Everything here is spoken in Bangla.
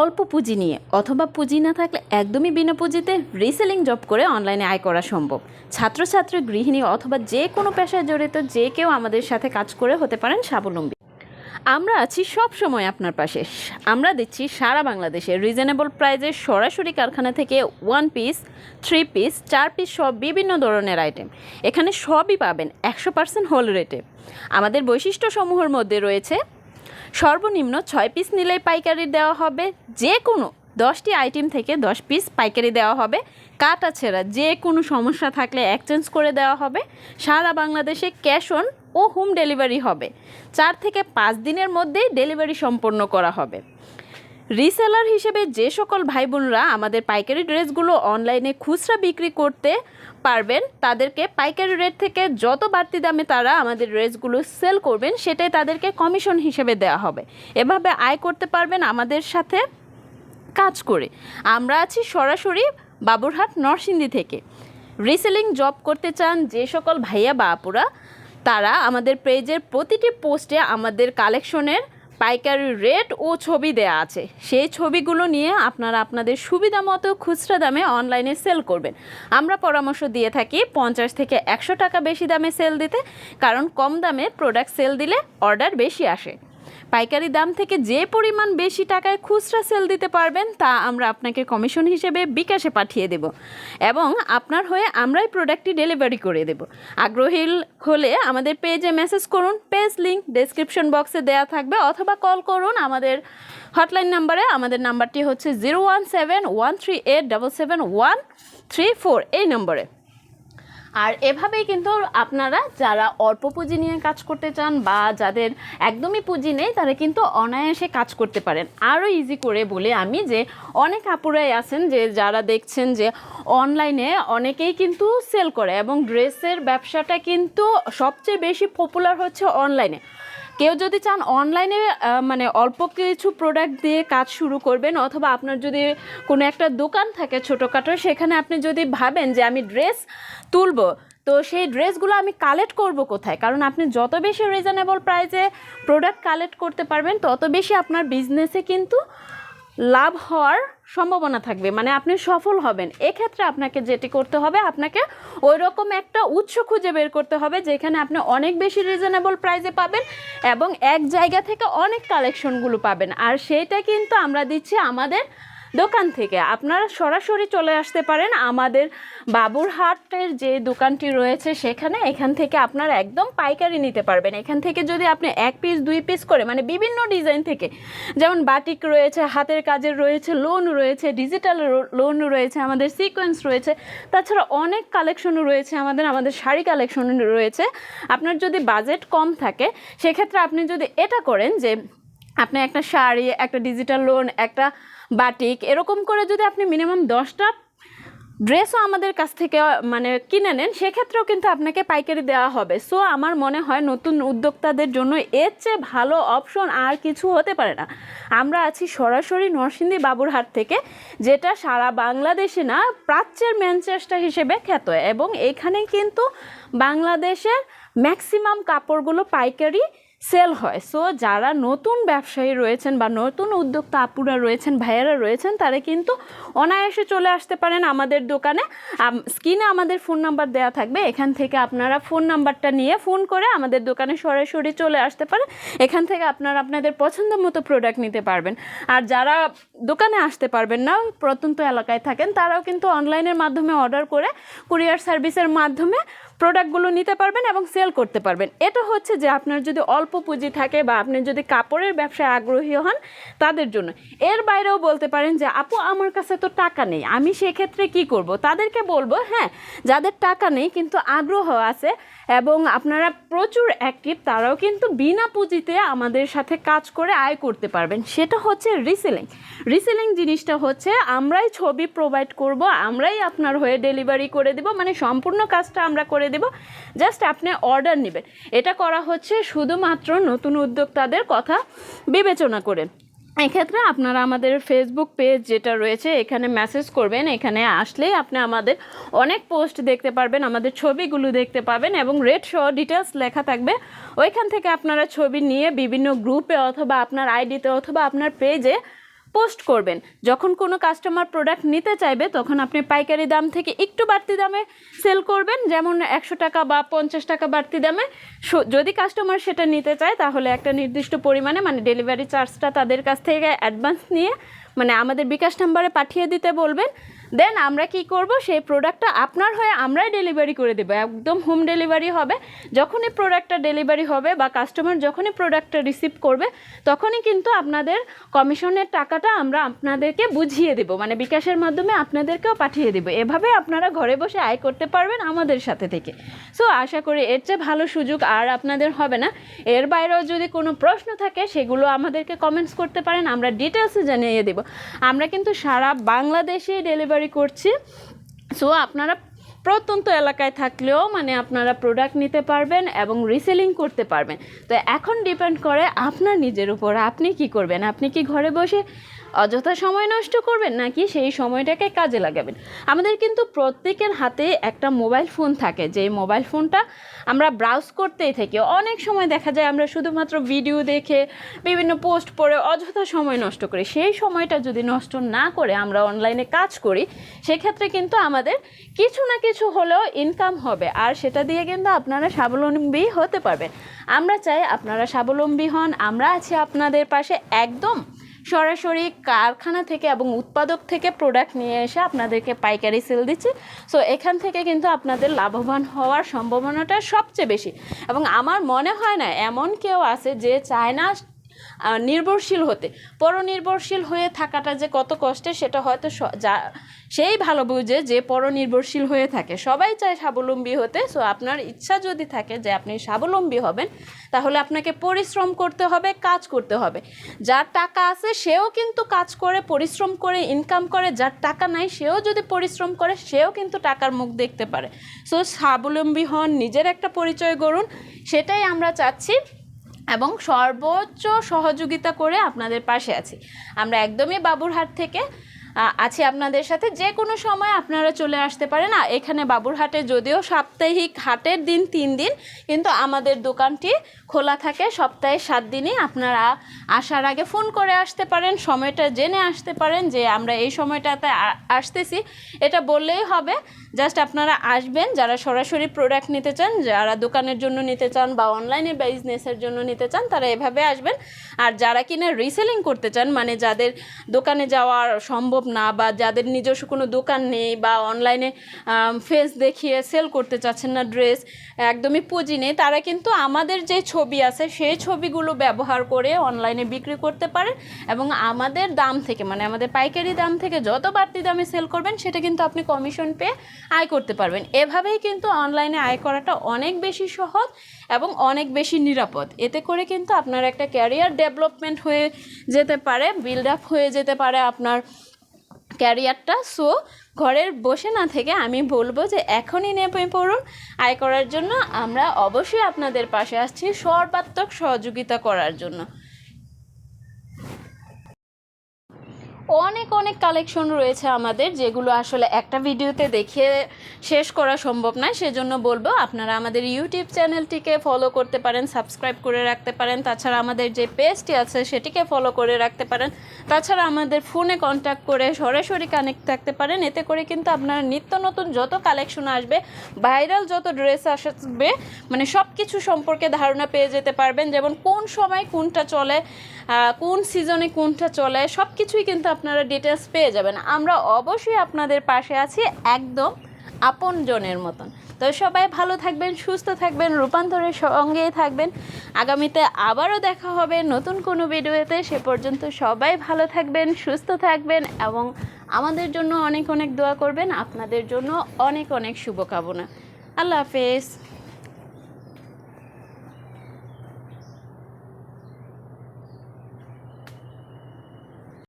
অল্প পুঁজি নিয়ে, অথবা পুঁজি না থাকলে একদমই বিনা পুঁজিতে রিসেলিং জব করে অনলাইনে আয় করা সম্ভব। ছাত্রছাত্রী, গৃহিণী অথবা যে কোনো পেশায় জড়িত যে কেউ আমাদের সাথে কাজ করে হতে পারেন স্বাবলম্বী। আমরা আছি সব সময় আপনার পাশে। আমরা দিচ্ছি সারা বাংলাদেশে রিজনেবল প্রাইজে সরাসরি কারখানা থেকে ওয়ান পিস থ্রি পিস চার পিস সব বিভিন্ন ধরনের আইটেম এখানে সবই পাবেন, একশো পার্সেন্ট হোল রেটে আমাদের বৈশিষ্ট্যসমূহের মধ্যে রয়েছে সর্বনিম্ন ছয় পিস নিলেই পাইকারি দেওয়া হবে। যে কোনো দশটি আইটেম থেকে দশ পিস পাইকারি দেওয়া হবে। কাটা ছেঁড়া যে কোনো সমস্যা থাকলে এক্সচেঞ্জ করে দেওয়া হবে। সারা বাংলাদেশে ক্যাশ অন ও হোম ডেলিভারি হবে। চার থেকে পাঁচ দিনের মধ্যেই ডেলিভারি সম্পন্ন করা হবে। রিসেলার হিসেবে যে সকল ভাই বোনরা আমাদের পাইকারি ড্রেসগুলো অনলাইনে খুচরা বিক্রি করতে পারবেন, তাদেরকে পাইকারি রেট থেকে যত বাড়তি দামে তারা আমাদের ড্রেসগুলো সেল করবেন, সেটাই তাদেরকে কমিশন হিসেবে দেওয়া হবে। এভাবে আয় করতে পারবেন আমাদের সাথে কাজ করে। আমরা আছি সরাসরি বাবুরহাট, নরসিংদী থেকে। রিসেলিং জব করতে চান যে সকল ভাইয়া বা আপুরা, তারা আমাদের পেজের প্রতিটি পোস্টে আমাদের কালেকশনের পাইকারি রেট ও ছবি দেয়া আছে। সেই ছবিগুলো নিয়ে আপনারা আপনাদের সুবিধা মতো খুচরা দামে অনলাইনে সেল করবেন। আমরা পরামর্শ দিয়ে থাকি পঞ্চাশ থেকে একশো টাকা বেশি দামে সেল দিতে, কারণ কম দামে প্রোডাক্ট সেল দিলে অর্ডার বেশি আসে। পাইকারি দাম থেকে যে পরিমাণ বেশি টাকায় খুচরা সেল দিতে পারবেন, তা আমরা আপনাকে কমিশন হিসেবে বিকাশে পাঠিয়ে দেব এবং আপনার হয়ে আমরাই প্রোডাক্টটি ডেলিভারি করে দেব। আগ্রহী হলে আমাদের পেজে মেসেজ করুন পেজ লিঙ্ক ডেসক্রিপশন বক্সে দেওয়া থাকবে অথবা কল করুন আমাদের হটলাইন নাম্বারে আমাদের নাম্বারটি হচ্ছে zero one seven one three eight double seven one three four এই নম্বরে আর এভাবেই কিন্তু আপনারা যারা অল্প পুঁজি নিয়ে কাজ করতে চান বা যাদের একদমই পুঁজি নেই, তারা কিন্তু অনায়াসে কাজ করতে পারেন। আরও ইজি করে বলে আমি যে অনেক আপুরাই আছেন যে যারা দেখছেন যে অনলাইনে অনেকেই কিন্তু সেল করে এবং ড্রেসের ব্যবসাটা কিন্তু সবচেয়ে বেশি পপুলার হচ্ছে অনলাইনে কেউ যদি চান অনলাইনে মানে অল্প কিছু প্রোডাক্ট দিয়ে কাজ শুরু করবেন, অথবা আপনার যদি কোনো একটা দোকান থাকে ছোটোখাটো, সেখানে আপনি যদি ভাবেন যে আমি ড্রেস তুলব, তো সেই ড্রেসগুলো আমি কালেক্ট করব কোথায়? কারণ আপনি যত বেশি রিজনেবল প্রাইসে প্রোডাক্ট কালেক্ট করতে পারবেন, তত বেশি আপনার বিজনেসে কিন্তু লাভ হওয়ার সম্ভাবনা থাকবে মানে আপনি সফল হবেন। এক্ষেত্রে আপনাকে যেটি করতে হবে, আপনাকে ওই রকম একটা উৎস খুঁজে বের করতে হবে, যেখানে আপনি অনেক বেশি রিজনেবল প্রাইজে পাবেন এবং এক জায়গা থেকে অনেক কালেকশনগুলো পাবেন। আর সেইটা কিন্তু আমরা দিচ্ছি আমাদের দোকান থেকে। আপনারা সরাসরি চলে আসতে পারেন আমাদের বাবুরহাটের যে দোকানটি রয়েছে সেখানে। এখান থেকে আপনারা একদম পাইকারি নিতে পারবেন। এখান থেকে যদি আপনি এক পিস দুই পিস করে মানে বিভিন্ন ডিজাইন থেকে, যেমন বাটিক রয়েছে, হাতের কাজের রয়েছে লোন রয়েছে ডিজিটাল লোন রয়েছে, আমাদের সিকোয়েন্স রয়েছে। তাছাড়া অনেক কালেকশনও রয়েছে আমাদের আমাদের শাড়ি কালেকশন রয়েছে। আপনার যদি বাজেট কম থাকে, সেক্ষেত্রে আপনি যদি এটা করেন যে, আপনি একটা শাড়ি, একটা ডিজিটাল লোন একটা বাটিক, এরকম করে যদি আপনি মিনিমাম দশটা ড্রেসও আমাদের কাছ থেকে মানে কিনে নেন, সেক্ষেত্রেও কিন্তু আপনাকে পাইকারি দেওয়া হবে। সো আমার মনে হয় নতুন উদ্যোক্তাদের জন্য এর চেয়ে ভালো অপশন আর কিছু হতে পারে না। আমরা আছি সরাসরি নরসিংদী বাবুরহাট থেকে, যেটা সারা বাংলাদেশে না, প্রাচ্যের ম্যানচেস্টার হিসেবে খ্যাত। এবং এখানে কিন্তু বাংলাদেশের ম্যাক্সিমাম কাপড়গুলো পাইকারি সেল হয়। সো যারা নতুন ব্যবসায়ী রয়েছেন বা নতুন উদ্যোক্তা আপুরা রয়েছেন, ভাইয়েরা রয়েছেন, তারা কিন্তু অনায়াসে চলে আসতে পারেন আমাদের দোকানে। স্ক্রিনে আমাদের ফোন নাম্বার দেওয়া থাকবে। এখান থেকে আপনারা ফোন নাম্বারটা নিয়ে ফোন করে আমাদের দোকানে সরাসরি চলে আসতে পারেন। এখান থেকে আপনারা আপনাদের পছন্দ মতো প্রোডাক্ট নিতে পারবেন। আর যারা দোকানে আসতে পারবেন না, প্রত্যন্ত এলাকায় থাকেন, তারাও কিন্তু অনলাইনের মাধ্যমে অর্ডার করে কুরিয়ার সার্ভিসের মাধ্যমে প্রোডাক্টগুলো নিতে পারবেন এবং সেল করতে পারবেন। এটা হচ্ছে যে আপনার যদি অল্প পুঁজি থাকে বা আপনি যদি কাপড়ের ব্যবসায় আগ্রহী হন তাদের জন্য। এর বাইরেও বলতে পারেন যে, আপু, আমার কাছে তো টাকা নেই। আমি সেক্ষেত্রে কি করব? তাদেরকে বলব হ্যাঁ যাদের টাকা নেই কিন্তু আগ্রহ আছে এবং আপনারা প্রচুর অ্যাক্টিভ তারাও কিন্তু বিনা পুঁজিতে আমাদের সাথে কাজ করে আয় করতে পারবেন। সেটা হচ্ছে রিসেলিং রিসেলিং জিনিসটা হচ্ছে, আমরাই ছবি প্রোভাইড করব, আমরাই আপনার হয়ে ডেলিভারি করে দেব। মানে সম্পূর্ণ কাজটা আমরা করে দেব। জাস্ট আপনি অর্ডার নেবেন। এটা করা হচ্ছে শুধুমাত্র নতুন উদ্যোক্তাদের কথা বিবেচনা করে। এক্ষেত্রে আপনারা আমাদের ফেসবুক পেজ যেটা রয়েছে, এখানে মেসেজ করবেন। এখানে আসলেই আপনি আমাদের অনেক পোস্ট দেখতে পারবেন, আমাদের ছবিগুলো দেখতে পাবেন এবং রেড সহ ডিটেলস লেখা থাকবে। ওইখান থেকে আপনারা ছবি নিয়ে বিভিন্ন গ্রুপে অথবা আপনার আইডিতে অথবা আপনার পেজে পোস্ট করবেন। যখন কোনো কাস্টমার প্রোডাক্ট নিতে চাইবে, তখন আপনি পাইকারি দাম থেকে একটু বাড়তি দামে সেল করবেন। যেমন একশো টাকা বা পঞ্চাশ টাকা বাড়তি দামে। যদি কাস্টমার সেটা নিতে চায়, তাহলে একটা নির্দিষ্ট পরিমাণে মানে ডেলিভারি চার্জটা তাদের কাছ থেকে অ্যাডভান্স নিয়ে মানে আমাদের বিকাশ নাম্বারে পাঠিয়ে দিতে বলবেন। দেন আমরা কি করব? সেই প্রোডাক্টটা আপনার হয়ে আমরাই ডেলিভারি করে দেবো। একদম হোম ডেলিভারি হবে। যখনই প্রোডাক্টটা ডেলিভারি হবে বা কাস্টমার যখনই প্রোডাক্টটা রিসিভ করবে, তখনই কিন্তু আপনাদের কমিশনের টাকাটা আমরা আপনাদেরকে বুঝিয়ে দেব। মানে বিকাশের মাধ্যমে আপনাদেরকেও পাঠিয়ে দেবো। এভাবে আপনারা ঘরে বসে আয় করতে পারবেন আমাদের সাথে থেকে। সো আশা করি এর চেয়ে ভালো সুযোগ আর আপনাদের হবে না। এর বাইরেও যদি কোনো প্রশ্ন থাকে, সেগুলো আমাদেরকে কমেন্টস করতে পারেন। আমরা ডিটেলসে জানিয়ে দেব। আমরা কিন্তু সারা বাংলাদেশে ডেলিভারি করছি। সো আপনারা প্রত্যন্ত এলাকায় থাকলেও মানে আপনারা প্রোডাক্ট নিতে পারবেন এবং রিসেলিং করতে পারবেন। তো এখন ডিপেন্ড করে আপনার নিজের উপর। আপনি কি করবেন? আপনি কি ঘরে বসে অযথা সময় নষ্ট করবেন নাকি সেই সময়টাকে কাজে লাগাবেন? আমাদের কিন্তু প্রত্যেকের হাতে একটা মোবাইল ফোন থাকে, যে মোবাইল ফোনটা আমরা ব্রাউজ করতেই থাকি। অনেক সময় দেখা যায় আমরা শুধুমাত্র ভিডিও দেখে, বিভিন্ন পোস্ট পড়ে অযথা সময় নষ্ট করি। সেই সময়টা যদি নষ্ট না করে আমরা অনলাইনে কাজ করি, সেক্ষেত্রে কিন্তু আমাদের কিছু না কিছু হলেও ইনকাম হবে। আর সেটা দিয়ে কিন্তু আপনারা স্বাবলম্বী হতে পারবেন। আমরা চাই আপনারা স্বাবলম্বী হন। আমরা আছি আপনাদের পাশে একদম সরাসরি কারখানা থেকে এবং উৎপাদক থেকে প্রোডাক্ট নিয়ে এসে আপনাদেরকে পাইকারি সেল দিচ্ছি। সো এখান থেকে কিন্তু আপনাদের লাভবান হওয়ার সম্ভাবনাটা সবচেয়ে বেশি। এবং আমার মনে হয় না এমন কেউ আছে যে চায় না আহ, নির্ভরশীল হতে। পরনির্ভরশীল হয়ে থাকাটা যে কত কষ্টের সেটা হয়তো যা সেই ভালো বুঝে যে পরনির্ভরশীল হয়ে থাকে। সবাই চায় স্বাবলম্বী হতে। সো আপনার ইচ্ছা যদি থাকে যে আপনি স্বাবলম্বী হবেন, তাহলে আপনাকে পরিশ্রম করতে হবে, কাজ করতে হবে। যার টাকা আছে, সেও কিন্তু কাজ করে, পরিশ্রম করে ইনকাম করে। যার টাকা নাই, সেও যদি পরিশ্রম করে, সেও কিন্তু টাকার মুখ দেখতে পারে। সো স্বাবলম্বী হন, নিজের একটা পরিচয় গড়ুন। সেটাই আমরা চাচ্ছি। এবং সর্বোচ্চ সহযোগিতা করে আপনাদের পাশে আছি। আমরা একদমই বাবুরহাট থেকে আছি আপনাদের সাথে। যে কোনো সময় আপনারা চলে আসতে পারেন। এখানে বাবুরহাটে যদিও সাপ্তাহিক হাটের দিন তিন দিন, কিন্তু আমাদের দোকানটি খোলা থাকে সপ্তাহে সাত দিনই। আপনারা আসার আগে ফোন করে আসতে পারেন, সময়টা জেনে আসতে পারেন যে আমরা এই সময়টাতে আসতেছি। এটা বললেই হবে, জাস্ট আপনারা আসবেন, যারা সরাসরি প্রোডাক্ট নিতে চান, যারা দোকানের জন্য নিতে চান বা অনলাইনে বিজনেসের জন্য নিতে চান, তারা এভাবে আসবেন। আর যারা কিনা রিসেলিং করতে চান মানে যাদের দোকানে যাওয়ার সম্ভব না বা যাদের নিজস্ব কোনো দোকান নেই বা অনলাইনে ফেস দেখিয়ে সেল করতে চাচ্ছেন না ড্রেস একদমই পুঁজি নেই, তারা কিন্তু আমাদের যে ছবি আছে, সেই ছবিগুলো ব্যবহার করে অনলাইনে বিক্রি করতে পারে এবং আমাদের দাম থেকে মানে আমাদের পাইকারি দাম থেকে যত বাড়তি দামে সেল করবেন, সেটা কিন্তু আপনি কমিশন পেয়ে আয় করতে পারবেন। এভাবেই কিন্তু অনলাইনে আয় করাটা অনেক বেশি সহজ এবং অনেক বেশি নিরাপদ। এতে করে কিন্তু আপনার একটা ক্যারিয়ার ডেভেলপমেন্ট হয়ে যেতে পারে বিল্ড আপ হয়ে যেতে পারে আপনার ক্যারিয়ারটা। সো ঘরের বসে না থেকে আমি বলব যে এখনই নেমে পড়ুন। আয় করার জন্য আমরা অবশ্যই আপনাদের পাশে আসছি সর্বাত্মক সহযোগিতা করার জন্য। অনেক অনেক কালেকশন রয়েছে আমাদের, যেগুলো আসলে একটা ভিডিওতে দেখিয়ে শেষ করা সম্ভব নয়। সেজন্য বলব, আপনারা আমাদের ইউটিউব চ্যানেলটিকে ফলো করতে পারেন সাবস্ক্রাইব করে রাখতে পারেন। তাছাড়া আমাদের যে পেজটি আছে, সেটিকে ফলো করে রাখতে পারেন। তাছাড়া আমাদের ফোনে কন্ট্যাক্ট করে সরাসরি কানেক্ট থাকতে পারেন। এতে করে কিন্তু আপনার নিত্য নতুন যত কালেকশন আসবে ভাইরাল যত ড্রেস আসবে মানে সব কিছু সম্পর্কে ধারণা পেয়ে যেতে পারবেন। যেমন কোন সময় কোনটা চলে কোন সিজনে কোনটা চলে সব কিছুই কিন্তু আপনারা ডিটেলস পেয়ে যাবেন। আমরা অবশ্যই আপনাদের পাশে আছি একদম আপনজনের মতন। তো সবাই ভালো থাকবেন, সুস্থ থাকবেন, রূপান্তরের সঙ্গেই থাকবেন। আগামীতে আবারও দেখা হবে নতুন কোনো ভিডিওতে। সে পর্যন্ত সবাই ভালো থাকবেন, সুস্থ থাকবেন এবং আমাদের জন্য অনেক অনেক দোয়া করবেন। আপনাদের জন্য অনেক অনেক শুভকামনা। আল্লাহ হাফেজ।